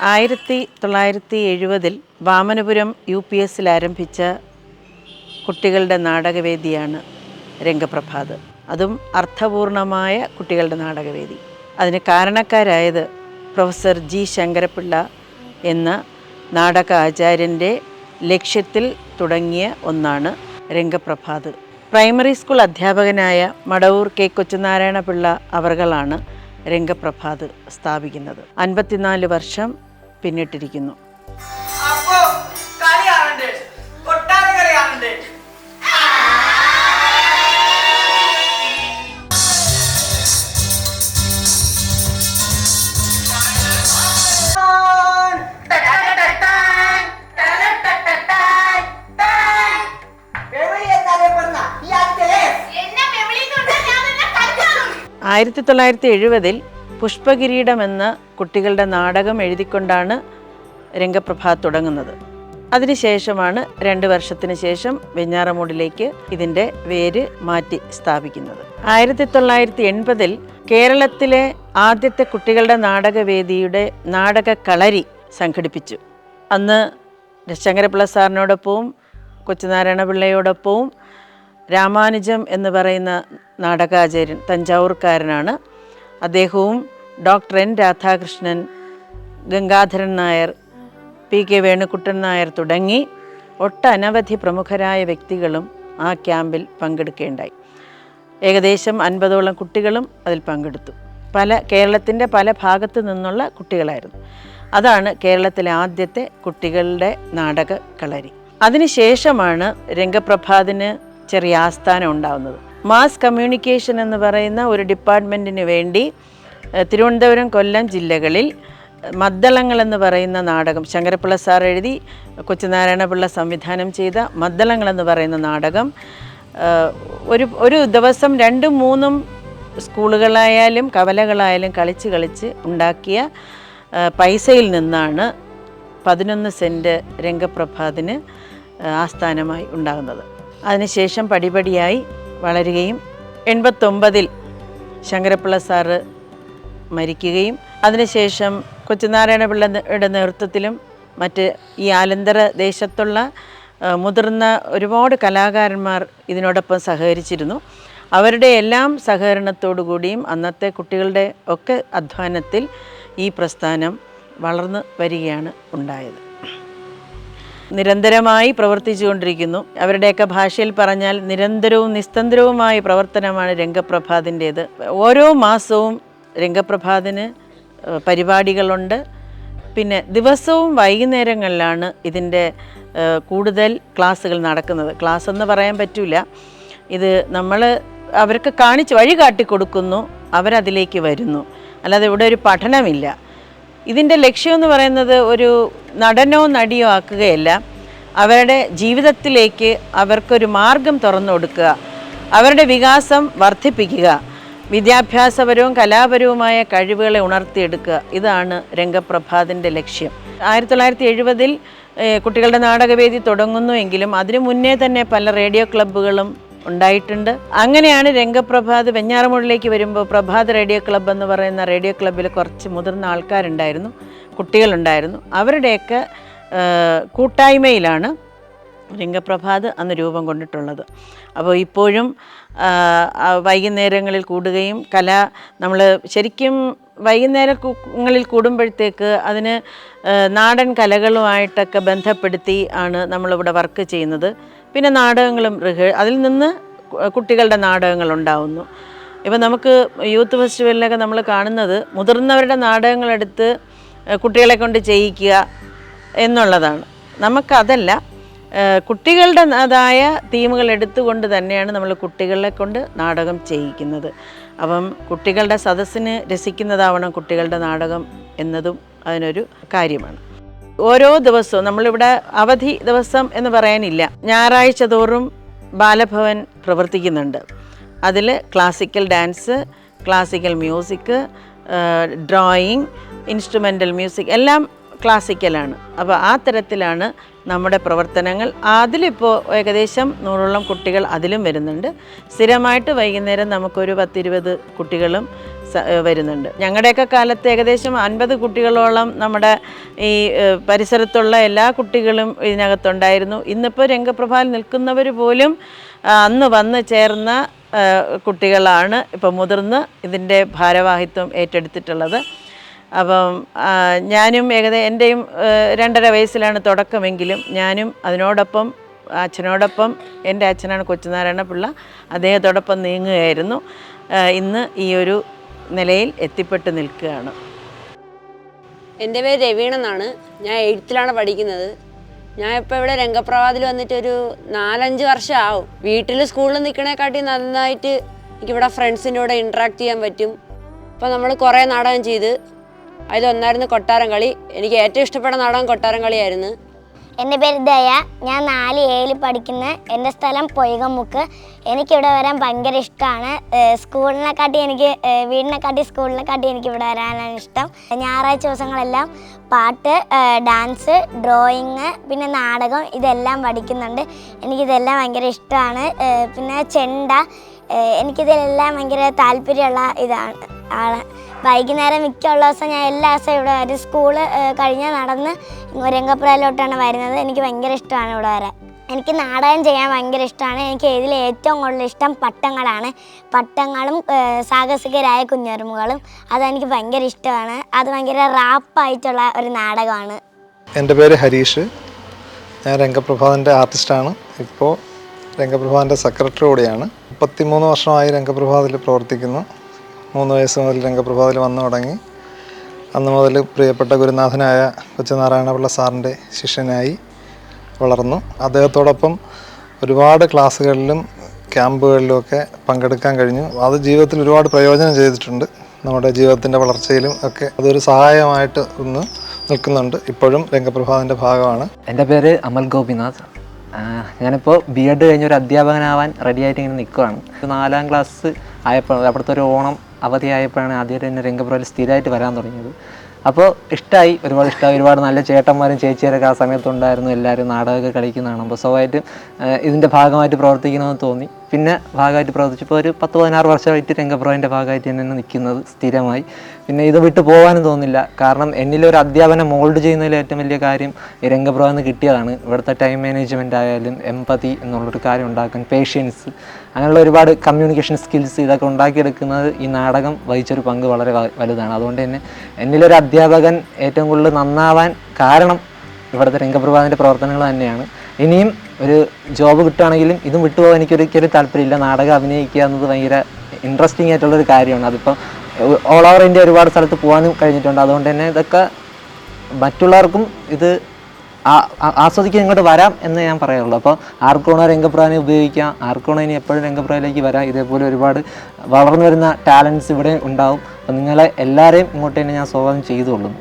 ആയിരത്തി തൊള്ളായിരത്തി എഴുപതിൽ വാമനപുരം യു പി എസിൽ ആരംഭിച്ച കുട്ടികളുടെ നാടകവേദിയാണ് രംഗപ്രഭാത്. അതും അർത്ഥപൂർണമായ കുട്ടികളുടെ നാടകവേദി. അതിന് കാരണക്കാരായത് പ്രൊഫസർ ജി ശങ്കരപിള്ള എന്ന നാടക ആചാര്യന്റെ ലക്ഷ്യത്തിൽ തുടങ്ങിയ ഒന്നാണ് രംഗപ്രഭാത്. പ്രൈമറി സ്കൂൾ അധ്യാപകനായ മടവൂർ കെ കൊച്ചുനാരായണ പിള്ള അവർകളാണ് രംഗപ്രഭാത് സ്ഥാപിക്കുന്നത്. അൻപത്തിനാല് വർഷം പിന്നിട്ടിരിക്കുന്നു. ആയിരത്തി തൊള്ളായിരത്തി എഴുപതിൽ പുഷ്പകിരീടം എന്ന കുട്ടികളുടെ നാടകം എഴുതിക്കൊണ്ടാണ് രംഗപ്രഭ തുടങ്ങുന്നത്. അതിനുശേഷമാണ് രണ്ട് വർഷത്തിന് ശേഷം വെഞ്ഞാറമൂടിലേക്ക് ഇതിന്റെ വേര് മാറ്റി സ്ഥാപിക്കുന്നത്. ആയിരത്തി തൊള്ളായിരത്തി എൺപതിൽ കേരളത്തിലെ ആദ്യത്തെ കുട്ടികളുടെ നാടകവേദിയുടെ നാടക കളരി സംഘടിപ്പിച്ചു. അന്ന് ശങ്കരപിള്ള സാറിനോടൊപ്പവും കൊച്ചുനാരായണ പിള്ളയോടൊപ്പവും രാമാനുജം എന്ന് പറയുന്ന നാടകാചാര്യൻ തഞ്ചാവൂർക്കാരനാണ് അദ്ദേഹവും doctor N Radhakrishnan Gangadharan Nair P K Venukuttan Nair തുടങ്ങി ഒട്ടനവധി പ്രമുഖരായ വ്യക്തികളും ആ ക്യാമ്പിൽ പങ്കെടുക്കേണ്ടായി ഏകദേശം അൻപതോളം കുട്ടികളും അതിൽ പങ്കെടുത്തു. പല കേരളത്തിന്റെ പല ഭാഗത്തു നിന്നുള്ള കുട്ടികളായിരുന്നു. അതാണ് കേരളത്തിലെ ആദ്യത്തെ കുട്ടികളുടെ നാടക കളരി അതിനുശേഷമാണ് രംഗപ്രഭാതിന് ചെറിയ ആസ്ഥാനം ഉണ്ടാവുന്നത്. മാസ് കമ്മ്യൂണിക്കേഷൻ എന്ന് പറയുന്ന ഒരു ഡിപ്പാർട്ട്മെന്റിന് വേണ്ടി തിരുവനന്തപുരം കൊല്ലം ജില്ലകളിൽ മദ്ദളങ്ങൾ എന്ന് പറയുന്ന നാടകം ശങ്കരപ്പിള്ള സാർ എഴുതി കൊച്ചുനാരായണ പിള്ള സംവിധാനം ചെയ്ത മദ്ദളങ്ങൾ എന്ന് പറയുന്ന നാടകം ഒരു ഒരു ദിവസം രണ്ടും മൂന്നും സ്കൂളുകളായാലും കവലകളായാലും കളിച്ച് കളിച്ച് ഉണ്ടാക്കിയ പൈസയിൽ നിന്നാണ് പതിനൊന്ന് സെന്റ് രംഗപ്രഭാതിന് ആസ്ഥാനമായി ഉണ്ടാകുന്നത്. അതിനുശേഷം പടിപടിയായി വളരുകയും എൺപത്തൊമ്പതിൽ ശങ്കരപ്പിള്ള സാറ് മരിക്കുകയും അതിനുശേഷം കൊച്ചുനാരായണപിള്ളയുടെ നേതൃത്വത്തിലും മറ്റ് ഈ ആലന്തര ദേശത്തുള്ള മുതിർന്ന ഒരുപാട് കലാകാരന്മാർ ഇതിനോടൊപ്പം സഹകരിച്ചിരുന്നു. അവരുടെ എല്ലാം സഹകരണത്തോടു കൂടിയും അന്നത്തെ കുട്ടികളുടെ ഒക്കെ അധ്വാനത്തിൽ ഈ പ്രസ്ഥാനം വളർന്നു വരികയാണ് ഉണ്ടായത്. നിരന്തരമായി പ്രവർത്തിച്ചുകൊണ്ടിരിക്കുന്നു. അവരുടെയൊക്കെ ഭാഷയിൽ പറഞ്ഞാൽ നിരന്തരവും നിസ്തന്ത്രവുമായ പ്രവർത്തനമാണ് രംഗപ്രഭാതിന്റേത്. ഓരോ മാസവും രംഗപ്രഭാതിന് പരിപാടികളുണ്ട്. പിന്നെ ദിവസവും വൈകുന്നേരങ്ങളിലാണ് ഇതിന്റെ കൂടുതൽ ക്ലാസ്സുകൾ നടക്കുന്നത്. ക്ലാസ് എന്ന് പറയാൻ പറ്റില്ല ഇത് നമ്മൾ അവർക്ക് കാണിച്ച് വഴി കാട്ടി കൊടുക്കുന്നു. അവരതിലേക്ക് വരുന്നു. അല്ലാതെ ഇവിടെ ഒരു പഠനമില്ല. ഇതിന്റെ ലക്ഷ്യം എന്ന് പറയുന്നത് ഒരു നടനോ നടിയോ ആക്കുകയല്ല. അവരുടെ ജീവിതത്തിലേക്ക് അവർക്കൊരു മാർഗം തുറന്നു കൊടുക്കുക. അവരുടെ വികാസം വർദ്ധിപ്പിക്കുക. വിദ്യാഭ്യാസപരവും കലാപരവുമായ കഴിവുകളെ ഉണർത്തിയെടുക്കുക. ഇതാണ് രംഗപ്രഭാതിന്റെ ലക്ഷ്യം. ആയിരത്തി തൊള്ളായിരത്തി എഴുപതിൽ കുട്ടികളുടെ നാടകവേദി തുടങ്ങുന്നു എങ്കിലും അതിനു മുന്നേ തന്നെ പല റേഡിയോ ക്ലബ്ബുകളും ഉണ്ടായിട്ടുണ്ട്. അങ്ങനെയാണ് രംഗപ്രഭാത് വെഞ്ഞാറമൂടിലേക്ക് വരുമ്പോൾ പ്രഭാത് റേഡിയോ ക്ലബ്ബ് എന്ന് പറയുന്ന റേഡിയോ ക്ലബ്ബിൽ കുറച്ച് മുതിർന്ന ആൾക്കാരുണ്ടായിരുന്നു കുട്ടികളുണ്ടായിരുന്നു. അവരുടെയൊക്കെ കൂട്ടായ്മയിലാണ് രംഗപ്രഭാത് അന്ന് രൂപം കൊണ്ടിട്ടുള്ളത്. അപ്പോൾ ഇപ്പോഴും വൈകുന്നേരങ്ങളിൽ കൂടുകയും കല നമ്മൾ ശരിക്കും വൈകുന്നേരങ്ങളിൽ കൂടുമ്പോഴത്തേക്ക് അതിന് നാടൻ കലകളുമായിട്ടൊക്കെ ബന്ധപ്പെടുത്തി ആണ് നമ്മളിവിടെ വർക്ക് ചെയ്യുന്നത്. പിന്നെ നാടകങ്ങളും റിഹേ അതിൽ നിന്ന് കുട്ടികളുടെ നാടകങ്ങൾ ഉണ്ടാവുന്നു. ഇപ്പം നമുക്ക് യൂത്ത് ഫെസ്റ്റിവലിലൊക്കെ നമ്മൾ കാണുന്നത് മുതിർന്നവരുടെ നാടകങ്ങളെടുത്ത് കുട്ടികളെ കൊണ്ട് ചെയ്യിക്കുക എന്നുള്ളതാണ്. നമുക്കതല്ല കുട്ടികളുടെ അതായ തീമുകൾ എടുത്തുകൊണ്ട് തന്നെയാണ് നമ്മൾ കുട്ടികളെ കൊണ്ട് നാടകം ചെയ്യിക്കുന്നത്. അപ്പം കുട്ടികളുടെ സദസ്സിന് രസിക്കുന്നതാവണം കുട്ടികളുടെ നാടകം എന്നതും അതിനൊരു കാര്യമാണ്. ഓരോ ദിവസവും നമ്മളിവിടെ അവധി ദിവസം എന്ന് പറയാനില്ല. ഞായറാഴ്ച തോറും ബാലഭവൻ പ്രവർത്തിക്കുന്നുണ്ട്. അതിൽ classical dance classical music drawing instrumental music എല്ലാം ക്ലാസിക്കലാണ് അപ്പോൾ ആ തരത്തിലാണ് നമ്മുടെ പ്രവർത്തനങ്ങൾ. അതിലിപ്പോൾ ഏകദേശം നൂറോളം കുട്ടികൾ അതിലും വരുന്നുണ്ട്. സ്ഥിരമായിട്ട് വൈകുന്നേരം നമുക്കൊരു പത്തിരുപത് കുട്ടികളും വരുന്നുണ്ട്. ഞങ്ങളുടെയൊക്കെ കാലത്ത് ഏകദേശം അൻപത് കുട്ടികളോളം നമ്മുടെ ഈ പരിസരത്തുള്ള എല്ലാ കുട്ടികളും ഇതിനകത്തുണ്ടായിരുന്നു. ഇന്നിപ്പോൾ രംഗപ്രഭാൽ നിൽക്കുന്നവർ പോലും അന്ന് വന്ന് ചേർന്ന കുട്ടികളാണ് ഇപ്പോൾ മുതിർന്ന് ഇതിന്റെ ഭാരവാഹിത്വം ഏറ്റെടുത്തിട്ടുള്ളത്. അപ്പം ഞാനും ഏകദേശം എന്റെയും രണ്ടര വയസ്സിലാണ് തുടക്കമെങ്കിലും ഞാനും അതിനോടൊപ്പം അച്ഛനോടൊപ്പം എന്റെ അച്ഛനാണ് കൊച്ചുനാരായണ പിള്ള അദ്ദേഹത്തോടൊപ്പം നീങ്ങുകയായിരുന്നു. ഇന്ന് ഈ ഒരു നിലയിൽ എത്തിപ്പെട്ട് നിൽക്കുകയാണ്. എന്റെ പേര് രവീണ എന്നാണ്. ഞാൻ എയ്ത്തിലാണ് പഠിക്കുന്നത്. ഞാൻ ഇപ്പോൾ ഇവിടെ രംഗപ്രവാദിൽ വന്നിട്ട് ഒരു നാലഞ്ച് വർഷം ആവും വീട്ടിൽ സ്കൂളിൽ നിൽക്കണേക്കാട്ടി നന്നായിട്ട് എനിക്കിവിടെ ഫ്രണ്ട്സിന്റെ കൂടെ ഇൻട്രാക്ട് ചെയ്യാൻ പറ്റും. ഇപ്പോൾ നമ്മൾ കുറേ നാടകം ചെയ്ത്. അതിലൊന്നായിരുന്നു കൊട്ടാരം കളി. എനിക്ക് ഏറ്റവും ഇഷ്ടപ്പെട്ട നാടകം കൊട്ടാരം കളിയായിരുന്നു. എന്റെ പേര് ദയ. ഞാൻ നാല് ഏഴിൽ പഠിക്കുന്ന എന്റെ സ്ഥലം പൊയ്കമുക്ക്. എനിക്കിവിടെ വരാൻ ഭയങ്കര ഇഷ്ടമാണ് സ്കൂളിനെക്കാട്ടി എനിക്ക് വീടിനെക്കാട്ടി സ്കൂളിനെക്കാട്ടി എനിക്ക് ഇവിടെ വരാനാണ് ഇഷ്ടം. ഞായറാഴ്ച ദിവസങ്ങളെല്ലാം പാട്ട് ഡാൻസ് ഡ്രോയിങ് പിന്നെ നാടകം ഇതെല്ലാം പഠിക്കുന്നുണ്ട്. എനിക്കിതെല്ലാം ഭയങ്കര ഇഷ്ടമാണ്. പിന്നെ ചെണ്ട എനിക്കിതിലെല്ലാം ഭയങ്കര താല്പര്യമുള്ള ഇതാണ്. ആണ് വൈകുന്നേരം മിക്കുള്ള ദിവസം ഞാൻ എല്ലാ ദിവസവും ഇവിടെ വരും. സ്കൂൾ കഴിഞ്ഞ് നടന്ന് രംഗപ്പുരയിലോട്ടാണ് വരുന്നത്. എനിക്ക് ഭയങ്കര ഇഷ്ടമാണ് ഇവിടെ വരെ എനിക്ക് നാടകം ചെയ്യാൻ ഭയങ്കര ഇഷ്ടമാണ്. എനിക്ക് ഇതിൽ ഏറ്റവും കൂടുതൽ ഇഷ്ടം പട്ടങ്ങളാണ്. പട്ടങ്ങളും സാഹസികരായ കുഞ്ഞുറുമുകളും അതെനിക്ക് ഭയങ്കര ഇഷ്ടമാണ്. അത് ഭയങ്കര റാപ്പായിട്ടുള്ള ഒരു നാടകമാണ്. എന്റെ പേര് ഹരീഷ്. ഞാൻ രംഗപ്രഭാതന്റെ ആർട്ടിസ്റ്റാണ്. ഇപ്പോൾ രംഗപ്രഭാതന്റെ സെക്രട്ടറി കൂടിയാണ്. മുപ്പത്തിമൂന്ന് വർഷമായി രംഗപ്രഭാതിൽ പ്രവർത്തിക്കുന്നു. മൂന്ന് വയസ്സ് മുതൽ രംഗപ്രഭാതിൽ വന്നു തുടങ്ങി. അന്ന് മുതൽ പ്രിയപ്പെട്ട ഗുരുനാഥനായ കൊച്ചുനാരായണപിള്ള സാറിന്റെ ശിഷ്യനായി വളർന്നു. അദ്ദേഹത്തോടൊപ്പം ഒരുപാട് ക്ലാസ്സുകളിലും ക്യാമ്പുകളിലുമൊക്കെ പങ്കെടുക്കാൻ കഴിഞ്ഞു. അത് ജീവിതത്തിൽ ഒരുപാട് പ്രയോജനം ചെയ്തിട്ടുണ്ട്. നമ്മുടെ ജീവിതത്തിന്റെ വളർച്ചയിലും ഒക്കെ അതൊരു സഹായമായിട്ട് ഒന്ന് നിൽക്കുന്നുണ്ട്. ഇപ്പോഴും രംഗപ്രഭാതിന്റെ ഭാഗമാണ്. എന്റെ പേര് അമൽ ഗോപിനാഥ്. ഞാനിപ്പോൾ ബി എഡ് കഴിഞ്ഞ ഒരു അധ്യാപകനാവാൻ റെഡിയായിട്ട് ഇങ്ങനെ നിൽക്കുകയാണ്. നാലാം ക്ലാസ് ആയപ്പോൾ അവിടുത്തെ ഒരു ഓണം അവധിയായപ്പോഴാണ് ആദ്യമായിട്ട് തന്നെ രംഗപ്രയിൽ സ്ഥിരമായിട്ട് വരാൻ തുടങ്ങിയത്. അപ്പോൾ ഇഷ്ടമായി ഒരുപാട് ഇഷ്ടമായി ഒരുപാട് നല്ല ചേട്ടന്മാരും ചേച്ചിയരൊക്കെ ആ സമയത്തുണ്ടായിരുന്നു. എല്ലാവരും നാടകമൊക്കെ കളിക്കുന്നതാണ്. അപ്പോൾ സ്വാഭാവികമായിട്ടും ആ, ഇതിന്റെ ഭാഗമായിട്ട് പ്രവർത്തിക്കണമെന്ന് തോന്നി. പിന്നെ ഭാഗമായിട്ട് പ്രവർത്തിച്ചപ്പോൾ ഒരു പത്ത് പതിനാറ് വർഷമായിട്ട് രംഗപ്രഭന്റെ ഭാഗമായിട്ട് തന്നെ നിൽക്കുന്നത് സ്ഥിരമായി. പിന്നെ ഇത് വിട്ടു പോകാനും തോന്നില്ല. കാരണം എന്നിലൊരു അധ്യാപനം മോൾഡ് ചെയ്യുന്നതിൽ ഏറ്റവും വലിയ കാര്യം ഈ രംഗപ്രോ എന്ന് കിട്ടിയതാണ്. ഇവിടുത്തെ ടൈം മാനേജ്മെന്റ് ആയാലും എമ്പതി എന്നുള്ളൊരു കാര്യം ഉണ്ടാക്കാൻ പേഷ്യൻസ് അങ്ങനെയുള്ള ഒരുപാട് കമ്മ്യൂണിക്കേഷൻ സ്കിൽസ് ഇതൊക്കെ ഉണ്ടാക്കിയെടുക്കുന്നത് ഈ നാടകം വഹിച്ചൊരു പങ്ക് വളരെ വലുതാണ്. അതുകൊണ്ട് തന്നെ എന്നിലൊരു അധ്യാപകൻ ഏറ്റവും കൂടുതൽ നന്നാവാൻ കാരണം ഇവിടുത്തെ രംഗപ്രഭാതിന്റെ പ്രവർത്തനങ്ങൾ തന്നെയാണ്. ഇനിയും ഒരു ജോബ് കിട്ടുകയാണെങ്കിലും ഇതും വിട്ടുപോകാൻ എനിക്കൊരിക്കലും താല്പര്യമില്ല. നാടകം അഭിനയിക്കുക എന്നത് ഭയങ്കര ഇൻട്രസ്റ്റിംഗ് ആയിട്ടുള്ളൊരു കാര്യമാണ്. അതിപ്പം ഓൾ ഓവർ ഇന്ത്യ ഒരുപാട് സ്ഥലത്ത് പോകാനും കഴിഞ്ഞിട്ടുണ്ട്. അതുകൊണ്ട് തന്നെ ഇതൊക്കെ മറ്റുള്ളവർക്കും ഇത് ആസ്വദിക്കാൻ ഇങ്ങോട്ട് വരാം എന്ന് ഞാൻ പറയുള്ളൂ അപ്പോൾ ആർക്കോണ രംഗപ്രാനെ ഉപയോഗിക്കാം. ആർക്കോണ ഇനി എപ്പോഴും രംഗപ്രഭയിലേക്ക് വരാം. ഇതേപോലെ ഒരുപാട് വളർന്നു വരുന്ന ടാലൻസ് ഇവിടെ ഉണ്ടാവും. അപ്പോൾ നിങ്ങളെ എല്ലാവരെയും ഇങ്ങോട്ട് തന്നെ ഞാൻ സ്വാഗതം ചെയ്തുകൊള്ളുന്നു.